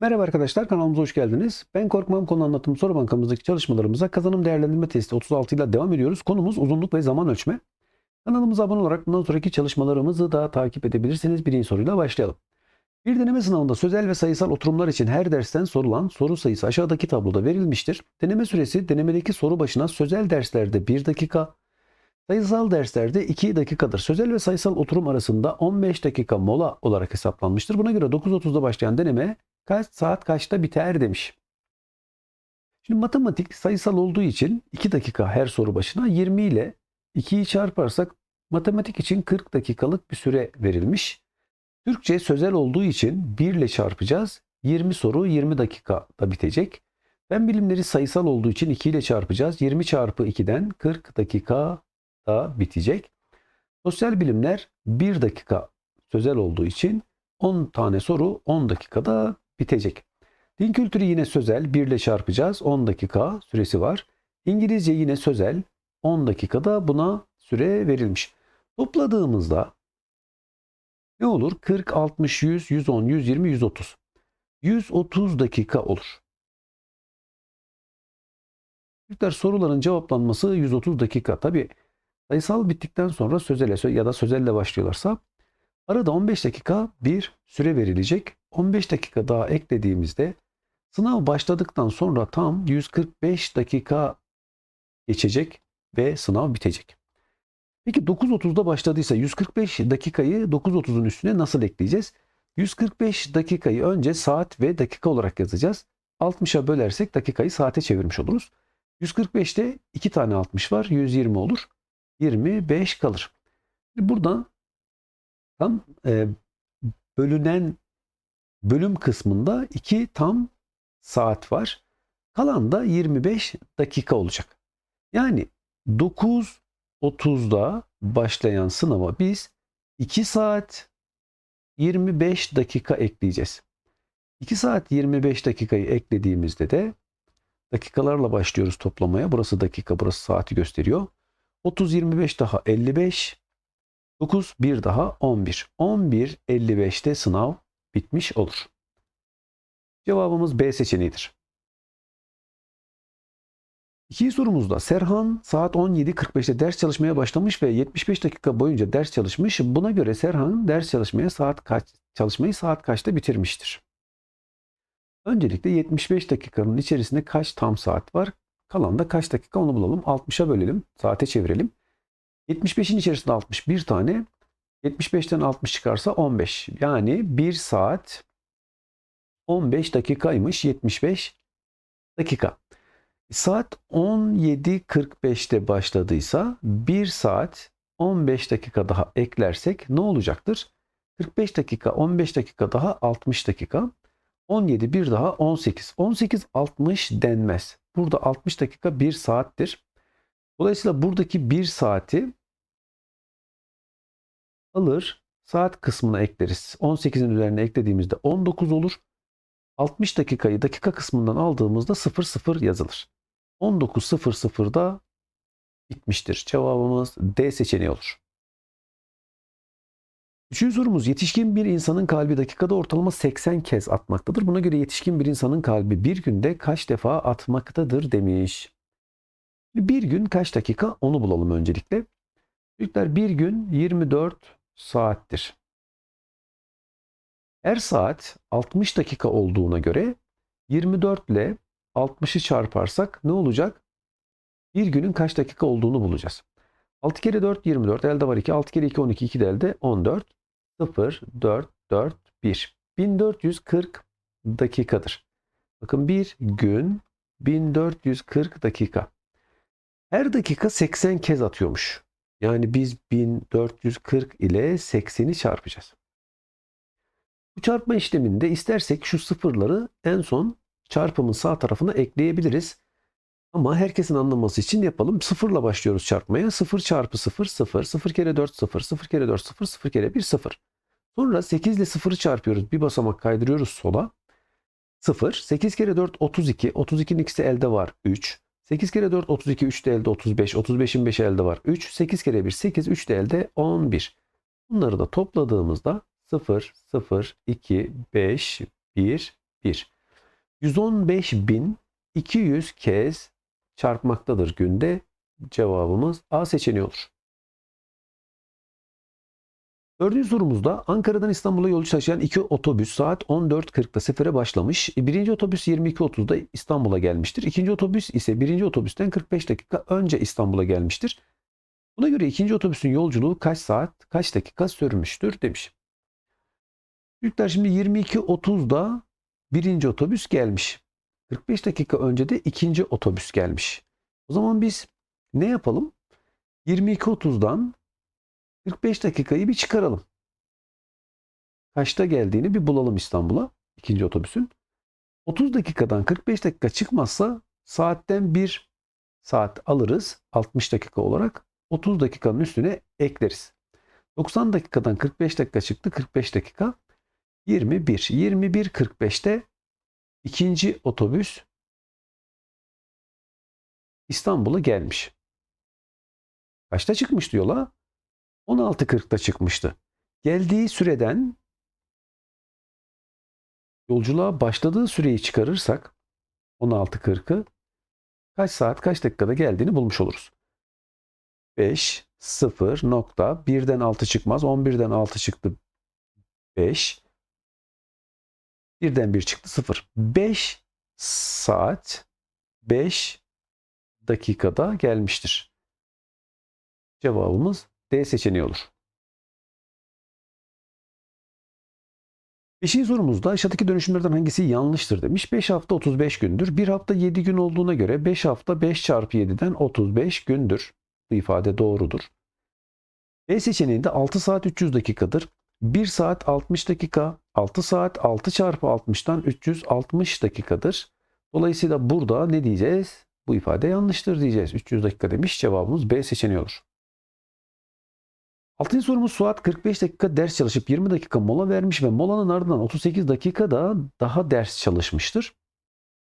Merhaba arkadaşlar kanalımıza hoş geldiniz. Ben Korkmam konu anlatım soru bankamızdaki çalışmalarımıza kazanım değerlendirme testi 36 ile devam ediyoruz. Konumuz uzunluk ve zaman ölçme. Kanalımıza abone olarak bundan sonraki çalışmalarımızı da takip edebilirsiniz. Birinci soruyla başlayalım. Bir deneme sınavında sözel ve sayısal oturumlar için her dersten sorulan soru sayısı aşağıdaki tabloda verilmiştir. Deneme süresi denemedeki soru başına sözel derslerde 1 dakika, sayısal derslerde 2 dakikadır. Sözel ve sayısal oturum arasında 15 dakika mola olarak hesaplanmıştır. Buna göre 9.30'da başlayan deneme kaç saat kaçta biter demiş. Şimdi matematik sayısal olduğu için 2 dakika her soru başına 20 ile 2'yi çarparsak matematik için 40 dakikalık bir süre verilmiş. Türkçe sözel olduğu için 1 ile çarpacağız. 20 soru 20 dakikada bitecek. Fen bilimleri sayısal olduğu için 2 ile çarpacağız. 20 çarpı 2'den 40 dakika da bitecek. Sosyal bilimler 1 dakika sözel olduğu için 10 tane soru 10 dakikada bitecek. Din kültürü yine sözel 1 ile çarpacağız. 10 dakika süresi var. İngilizce yine sözel 10 dakikada buna süre verilmiş. Topladığımızda ne olur? 40, 60, 100, 110, 120, 130. 130 dakika olur. Çocuklar soruların cevaplanması 130 dakika. Tabi sayısal bittikten sonra sözele ya da sözelle başlıyorlarsa arada 15 dakika bir süre verilecek. 15 dakika daha eklediğimizde sınav başladıktan sonra tam 145 dakika geçecek ve sınav bitecek. Peki 9.30'da başladıysa 145 dakikayı 9.30'un üstüne nasıl ekleyeceğiz? 145 dakikayı önce saat ve dakika olarak yazacağız. 60'a bölersek dakikayı saate çevirmiş oluruz. 145'te 2 tane 60 var. 120 olur. 25 kalır. Buradan tam e, bölünen bölüm kısmında 2 tam saat var. Kalan da 25 dakika olacak. Yani 9.30'da başlayan sınava biz 2 saat 25 dakika ekleyeceğiz. 2 saat 25 dakikayı eklediğimizde de dakikalarla başlıyoruz toplamaya. Burası dakika, burası saati gösteriyor. 30 25 daha 55 9 1 daha 11. 11 55'te sınav bitmiş olur. Cevabımız B seçeneğidir. İkinci sorumuzda Serhan saat 17.45'te ders çalışmaya başlamış ve 75 dakika boyunca ders çalışmış. Buna göre Serhan ders çalışmaya saat kaç çalışmayı saat kaçta bitirmiştir? Öncelikle 75 dakikanın içerisinde kaç tam saat var? Kalan da kaç dakika onu bulalım. 60'a bölelim. Saate çevirelim. 75'in içerisinde 61 tane. 75'ten 60 çıkarsa 15. Yani 1 saat 15 dakikaymış 75 dakika. Saat 17.45'te başladıysa 1 saat 15 dakika daha eklersek ne olacaktır? 45 dakika 15 dakika daha 60 dakika. 17 bir daha 18. 18 60 denmez. Burada 60 dakika 1 saattir. Dolayısıyla buradaki 1 saati alır saat kısmına ekleriz. 18'in üzerine eklediğimizde 19 olur. 60 dakikayı dakika kısmından aldığımızda 00 yazılır. 19.00'da bitmiştir. Cevabımız D seçeneği olur. Üçüncü sorumuz yetişkin bir insanın kalbi dakikada ortalama 80 kez atmaktadır. Buna göre yetişkin bir insanın kalbi bir günde kaç defa atmaktadır demiş. Bir gün kaç dakika onu bulalım öncelikle. Çocuklar bir gün 24 saattir. Her saat 60 dakika olduğuna göre 24 ile 60'ı çarparsak ne olacak? Bir günün kaç dakika olduğunu bulacağız. 6 kere 4 24 elde var 2. 6 kere 2 12 2 de elde 14. 0 4 4 1. 1440 dakikadır. Bakın bir gün 1440 dakika. Her dakika 80 kez atıyormuş. Yani biz 1440 ile 80'i çarpacağız. Bu çarpma işleminde istersek şu sıfırları en son çarpımın sağ tarafına ekleyebiliriz. Ama herkesin anlaması için yapalım. Sıfırla başlıyoruz çarpmaya. 0 çarpı 0 0. 0 kere 4 0. 0 kere 4 0. 0 kere 1 0. Sonra 8 ile 0'ı çarpıyoruz. Bir basamak kaydırıyoruz sola. 0. 8 kere 4 32. 32'nin ikisi elde var 3. 8 kere 4 32. 3 de elde 35. 35'in 5'i elde var 3. 8 kere 1 8. 3 de elde 11. Bunları da topladığımızda 0 0 2 5 1 1. 115.200 kez çarpmaktadır günde. Cevabımız A seçeneği olur. Dördüncü sorumuzda Ankara'dan İstanbul'a yolcu taşıyan iki otobüs saat 14.40'da sefere başlamış. Birinci otobüs 22.30'da İstanbul'a gelmiştir. İkinci otobüs ise birinci otobüsten 45 dakika önce İstanbul'a gelmiştir. Buna göre ikinci otobüsün yolculuğu kaç saat, kaç dakika sürmüştür demiş. Çocuklar şimdi 22.30'da birinci otobüs gelmiş. 45 dakika önce de ikinci otobüs gelmiş. O zaman biz ne yapalım? 22.30'dan 45 dakikayı bir çıkaralım. Kaçta geldiğini bir bulalım İstanbul'a ikinci otobüsün. 30 dakikadan 45 dakika çıkmazsa saatten 1 saat alırız 60 dakika olarak. 30 dakikanın üstüne ekleriz. 90 dakikadan 45 dakika çıktı 45 dakika 21. 21.45'te ikinci otobüs İstanbul'a gelmiş. Kaçta çıkmıştı yola? 16.40'da çıkmıştı. Geldiği süreden yolculuğa başladığı süreyi çıkarırsak 16.40'ı kaç saat kaç dakikada geldiğini bulmuş oluruz. 5 0 nokta 1'den 6 çıkmaz. 11'den 6 çıktı 5 1'den 1 çıktı 0. 5 saat 5 dakikada gelmiştir. Cevabımız D seçeneği olur. Beşinci sorumuzda aşağıdaki dönüşümlerden hangisi yanlıştır demiş. 5 hafta 35 gündür. 1 hafta 7 gün olduğuna göre 5 hafta 5 çarpı 7'den 35 gündür. Bu ifade doğrudur. B seçeneğinde 6 saat 300 dakikadır. 1 saat 60 dakika, 6 saat 6 çarpı 60'tan 360 dakikadır. Dolayısıyla burada ne diyeceğiz? Bu ifade yanlıştır diyeceğiz. 300 dakika demiş. Cevabımız B seçeneği olur. Altıncı sorumuz Suat 45 dakika ders çalışıp 20 dakika mola vermiş ve molanın ardından 38 dakikada daha ders çalışmıştır.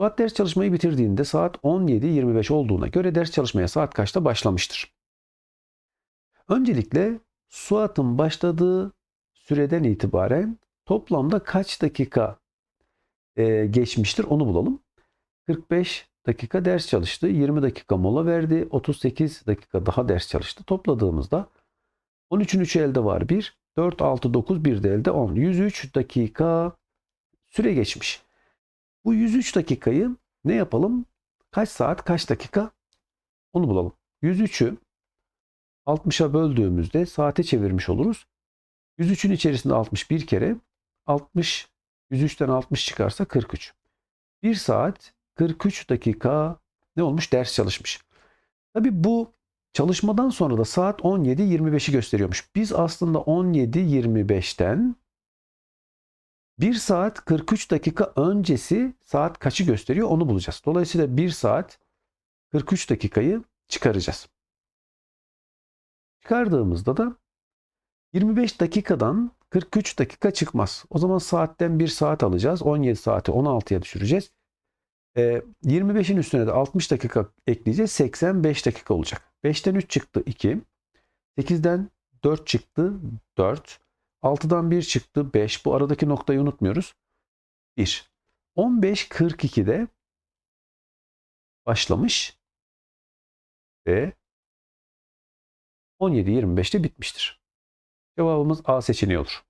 Suat ders çalışmayı bitirdiğinde saat 17.25 olduğuna göre ders çalışmaya saat kaçta başlamıştır? Öncelikle Suat'ın başladığı süreden itibaren toplamda kaç dakika e, geçmiştir onu bulalım. 45 dakika ders çalıştı, 20 dakika mola verdi, 38 dakika daha ders çalıştı. Topladığımızda 13'ün 3'ü elde var 1, 4, 6, 9, 1 de elde 10. 103 dakika süre geçmiş. Bu 103 dakikayı ne yapalım? Kaç saat, kaç dakika? Onu bulalım. 103'ü 60'a böldüğümüzde saate çevirmiş oluruz. 103'ün içerisinde 61 kere 60 103'ten 60 çıkarsa 43. 1 saat 43 dakika ne olmuş? Ders çalışmış. Tabi bu çalışmadan sonra da saat 17.25'i gösteriyormuş. Biz aslında 17.25'ten 1 saat 43 dakika öncesi saat kaçı gösteriyor onu bulacağız. Dolayısıyla 1 saat 43 dakikayı çıkaracağız. Çıkardığımızda da 25 dakikadan 43 dakika çıkmaz. O zaman saatten 1 saat alacağız. 17 saati 16'ya düşüreceğiz. E, 25'in üstüne de 60 dakika ekleyeceğiz. 85 dakika olacak. 5'ten 3 çıktı 2. 8'den 4 çıktı 4. 6'dan 1 çıktı 5. Bu aradaki noktayı unutmuyoruz. 1. 15.42'de başlamış ve 17.25'te bitmiştir. Cevabımız A seçeneği olur.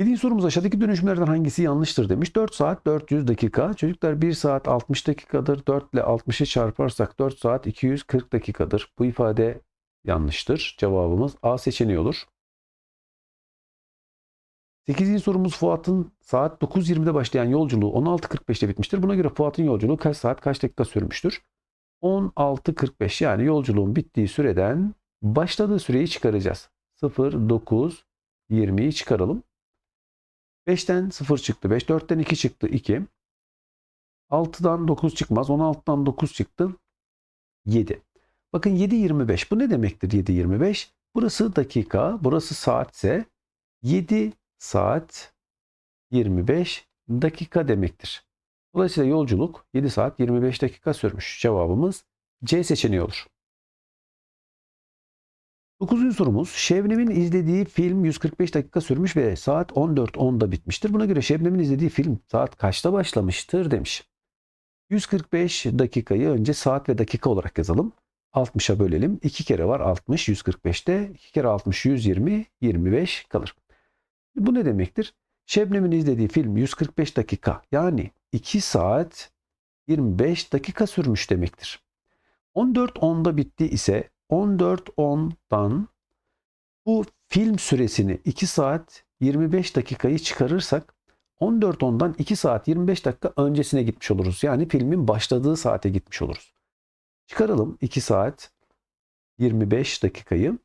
Yedinci sorumuz aşağıdaki dönüşümlerden hangisi yanlıştır demiş. 4 saat 400 dakika. Çocuklar 1 saat 60 dakikadır. 4 ile 60'ı çarparsak 4 saat 240 dakikadır. Bu ifade yanlıştır. Cevabımız A seçeneği olur. 8. sorumuz Fuat'ın saat 9.20'de başlayan yolculuğu 16.45'te bitmiştir. Buna göre Fuat'ın yolculuğu kaç saat kaç dakika sürmüştür? 16.45 yani yolculuğun bittiği süreden başladığı süreyi çıkaracağız. 0, 9, 20'yi çıkaralım. 5'ten 0 çıktı 5, 4'ten 2 çıktı 2. 6'dan 9 çıkmaz, 16'dan 9 çıktı 7. Bakın 7.25 bu ne demektir 7.25? Burası dakika, burası saatse 7 saat 25 dakika demektir. Dolayısıyla yolculuk 7 saat 25 dakika sürmüş. Cevabımız C seçeneği olur. Dokuzuncu sorumuz. Şebnem'in izlediği film 145 dakika sürmüş ve saat 14.10'da bitmiştir. Buna göre Şebnem'in izlediği film saat kaçta başlamıştır demiş. 145 dakikayı önce saat ve dakika olarak yazalım. 60'a bölelim. 2 kere var 60 145'te. 2 kere 60 120 25 kalır. Bu ne demektir? Şebnem'in izlediği film 145 dakika yani 2 saat 25 dakika sürmüş demektir. 14.10'da bitti ise 14.10'dan bu film süresini 2 saat 25 dakikayı çıkarırsak 14.10'dan 2 saat 25 dakika öncesine gitmiş oluruz. Yani filmin başladığı saate gitmiş oluruz. Çıkaralım 2 saat 25 dakikayı.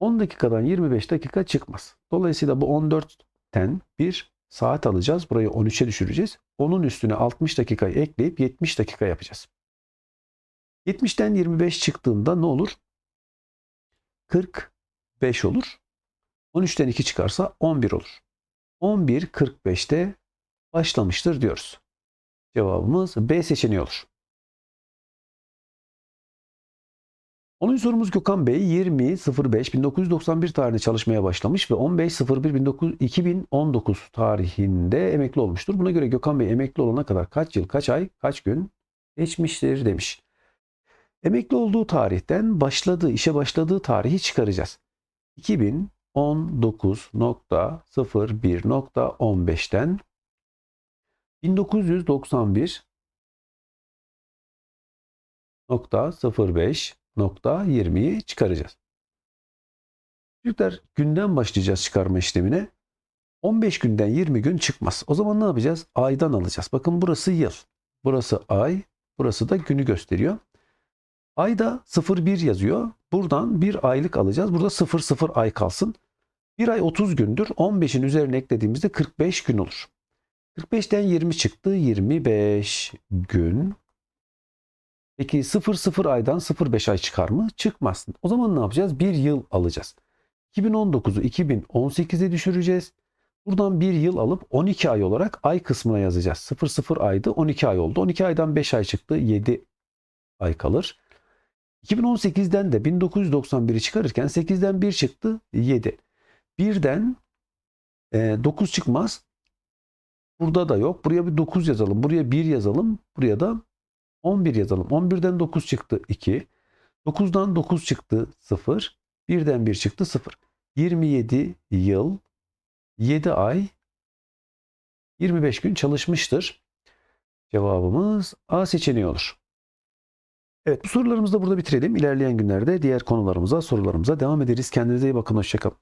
10 dakikadan 25 dakika çıkmaz. Dolayısıyla bu 14'ten bir saat alacağız. Burayı 13'e düşüreceğiz. Onun üstüne 60 dakikayı ekleyip 70 dakika yapacağız. 70'ten 25 çıktığında ne olur? 45 olur. 13'ten 2 çıkarsa 11 olur. 11.45'te başlamıştır diyoruz. Cevabımız B seçeneği olur. 10. sorumuz Gökhan Bey 20.05.1991 tarihinde çalışmaya başlamış ve 15.01.2019 tarihinde emekli olmuştur. Buna göre Gökhan Bey emekli olana kadar kaç yıl, kaç ay, kaç gün geçmiştir demiş. Emekli olduğu tarihten başladığı, işe başladığı tarihi çıkaracağız. 2019.01.15'ten 1991 0.05.20'yi çıkaracağız. Çocuklar günden başlayacağız çıkarma işlemine. 15 günden 20 gün çıkmaz. O zaman ne yapacağız? Aydan alacağız. Bakın burası yıl. Burası ay. Burası da günü gösteriyor. Ayda 01 yazıyor. Buradan bir aylık alacağız. Burada 00 ay kalsın. Bir ay 30 gündür. 15'in üzerine eklediğimizde 45 gün olur. 45'ten 20 çıktı. 25 gün. Peki 00 aydan 05 ay çıkar mı? Çıkmaz. O zaman ne yapacağız? Bir yıl alacağız. 2019'u 2018'e düşüreceğiz. Buradan bir yıl alıp 12 ay olarak ay kısmına yazacağız. 00 aydı 12 ay oldu. 12 aydan 5 ay çıktı. 7 ay kalır. 2018'den de 1991'i çıkarırken 8'den 1 çıktı 7. 1'den e, 9 çıkmaz. Burada da yok. Buraya bir 9 yazalım. Buraya 1 yazalım. Buraya da 11 yazalım. 11'den 9 çıktı 2. 9'dan 9 çıktı 0. 1'den 1 çıktı 0. 27 yıl 7 ay 25 gün çalışmıştır. Cevabımız A seçeneği olur. Evet bu sorularımızı da burada bitirelim. İlerleyen günlerde diğer konularımıza, sorularımıza devam ederiz. Kendinize iyi bakın. Hoşçakalın.